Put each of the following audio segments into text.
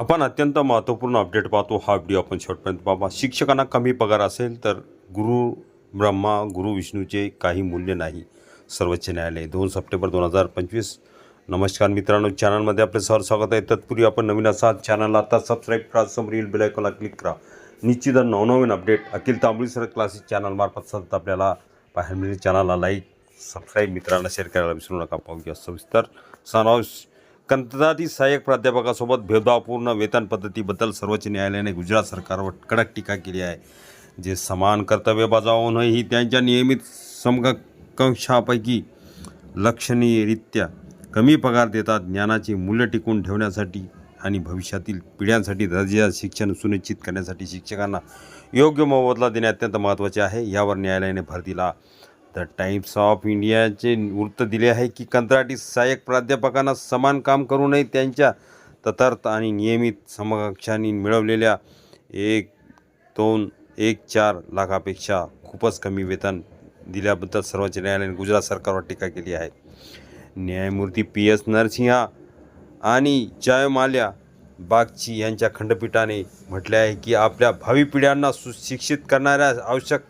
आपण अत्यंत महत्त्वपूर्ण अपडेट पाहतो हा व्हिडिओ आपण शेवटपर्यंत पाहा. शिक्षकांना कमी पगार असेल तर गुरु ब्रह्मा गुरु विष्णूचे काही मूल्य नाही. सर्वोच्च न्यायालय दोन सप्टेंबर दोन हजार पंचवीस. नमस्कार मित्रांनो चॅनलमध्ये आपले सर स्वागत आहे. तत्पूर्वी आपण नवीन असाल चॅनलला आता सबस्क्राईब करा समोरील बेलायकॉनला क्लिक करा. निश्चित नवनवीन update Akhil Tambali sir classes चॅनलमार्फत सतत आपल्याला पाहायला मिळेल. चॅनलला लाईक सबस्क्राईब मित्रांना शेअर करायला विसरू नका. पाहूया सविस्तर. समावेश कंत्राटी सहाय्यक प्राध्यापकासोबत भेदभावपूर्ण वेतन पद्धतीबद्दल सर्वोच्च न्यायालयाने गुजरात सरकारवर कडक टीका केली आहे. जे समान कर्तव्य बजावूनही त्यांच्या नियमित समकक्षापैकी लक्षणीयरित्या कमी पगार देतात ज्ञानाचे मूल्य टिकवून ठेवण्यासाठी आणि भविष्यातील पिढ्यांसाठी दर्जेदार शिक्षण सुनिश्चित करण्यासाठी शिक्षकांना योग्य मोबदला देणे अत्यंत महत्त्वाचे आहे. यावर न्यायालयाने भर दिला. द टाइम्स ऑफ इंडियाचे वृत्त दिले आहे की कंत्राटी सहाय्यक प्राध्यापकांना समान काम करूनही त्यांच्या तथार्थ आणि नियमित समकक्षांनी मिळवलेल्या एक दोन एक चार लाखापेक्षा खूपच कमी वेतन दिल्याबद्दल सर्वोच्च न्यायालयाने गुजरात सरकारवर टीका केली आहे. न्यायमूर्ती पी एस नरसिंहा आणि जयमाल्या बागची यांच्या खंडपीठाने म्हटले आहे की आपल्या भावी पिढ्यांना सुशिक्षित करणाऱ्या आवश्यक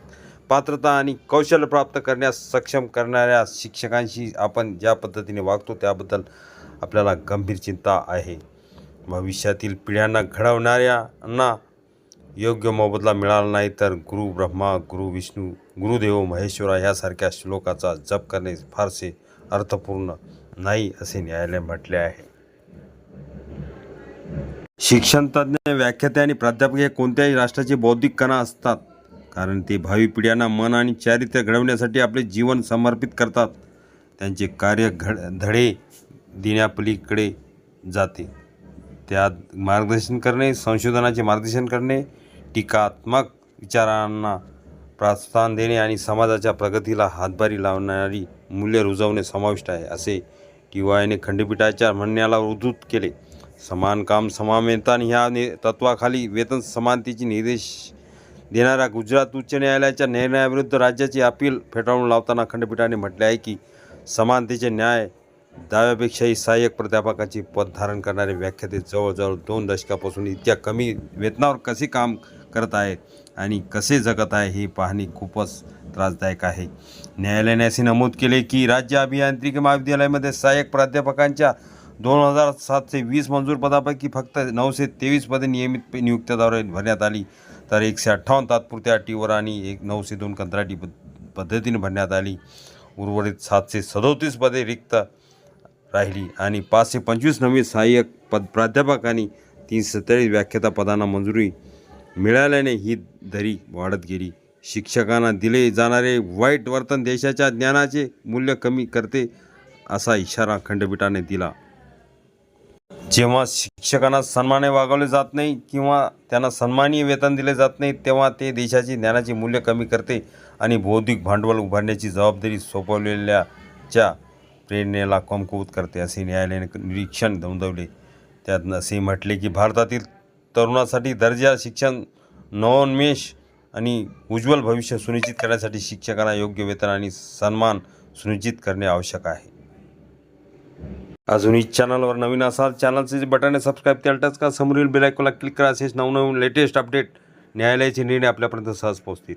पात्रता आणि कौशल्य प्राप्त करण्यास सक्षम करणाऱ्या शिक्षकांशी आपण ज्या पद्धतीने वागतो त्याबद्दल आपल्याला गंभीर चिंता आहे. भविष्यातील पिढ्यांना घडवणाऱ्यांना योग्य मोबदला मिळाला नाही तर गुरु ब्रह्मा गुरु विष्णू गुरुदेव महेश्वरा यासारख्या श्लोकाचा जप करणे फारसे अर्थपूर्ण नाही असे न्यायालय म्हटले आहे. शिक्षणतज्ज्ञ व्याख्याते आणि प्राध्यापक हे कोणत्याही राष्ट्राचे बौद्धिक कणा असतात. कारण ते भावी पिढ्यांना मन आणि चारित्र्य घडवण्यासाठी आपले जीवन समर्पित करतात. त्यांचे कार्य घड धडे देण्यापलीकडे जाते. त्यात मार्गदर्शन करणे संशोधनाचे मार्गदर्शन करणे टीकात्मक विचारांना प्रोत्साहन देणे आणि समाजाच्या प्रगतीला हातभारी लावणारी मूल्य रुजवणे समाविष्ट आहे असे टी वायने खंडपीठाच्या म्हणण्याला उद्धृत केले. समान काम समान वेतन ह्या ने तत्वाखाली वेतन समानतेची निर्देश देणाऱ्या गुजरात उच्च न्यायालयाच्या निर्णयाविरुद्ध राज्याची अपील फेटाळून लावताना खंडपीठाने म्हटले आहे की समानतेचे न्याय दाव्यापेक्षाही सहाय्यक प्राध्यापकाची पद धारण करणारे व्याख्याते जवळजवळ दोन दशकापासून इतक्या कमी वेतनावर कसे काम करत आहेत आणि कसे जगत आहे हे पाहणे खूपच त्रासदायक आहे. न्यायालयाने असे नमूद केले की राज्य अभियांत्रिकी महाविद्यालयामध्ये सहाय्यक प्राध्यापकांच्या दोन हजार सातशे वीस मंजूर पदापैकी फक्त नऊशे तेवीस पदे नियमित नियुक्त्याद्वारे भरण्यात आली. तर एकशे अठ्ठावन्न तात्पुरत्या अटीवर आणि एक नऊशे दोन कंत्राटी पद पद्धतीने भरण्यात आली. उर्वरित सातशे सदोतीस पदे रिक्त राहिली आणि पाचशे पंचवीस नवीन सहाय्यक पद प्राध्यापक आणि तीनशे सत्तेचाळीस व्याख्याता पदांना मंजुरी मिळाल्याने ही दरी वाढत गेली. शिक्षकांना दिले जाणारे वाईट वर्तन देशाच्या ज्ञानाचे मूल्य कमी करते असा इशारा खंडपीठाने दिला. जेव्हा शिक्षकांना सन्माने वागवले जात नाही किंवा त्यांना सन्मानीय वेतन दिले जात नाही तेव्हा ते देशाचे ज्ञानाचे मूल्य कमी करते आणि बौद्धिक भांडवल उभारण्याची जबाबदारी सोपवलेल्याच्या प्रेरणेला कमकुवत करते असे न्यायालयाने निरीक्षण नोंदवले. त्यात असे म्हटले की भारतातील तरुणासाठी दर्जा शिक्षण नवोन्मेष आणि उज्ज्वल भविष्य सुनिश्चित करण्यासाठी शिक्षकांना योग्य वेतन आणि सन्मान सुनिश्चित करणे आवश्यक आहे. अजूनही चॅनलवर नवीन असाल चॅनलचे जे बटन आहे सबस्क्राईब त्याला टच का समोरील बेलायकोला क्लिक करा असेच नवनवीन लेटेस्ट अपडेट न्यायालयाचे निर्णय आपल्यापर्यंत सहज पोहोचतील.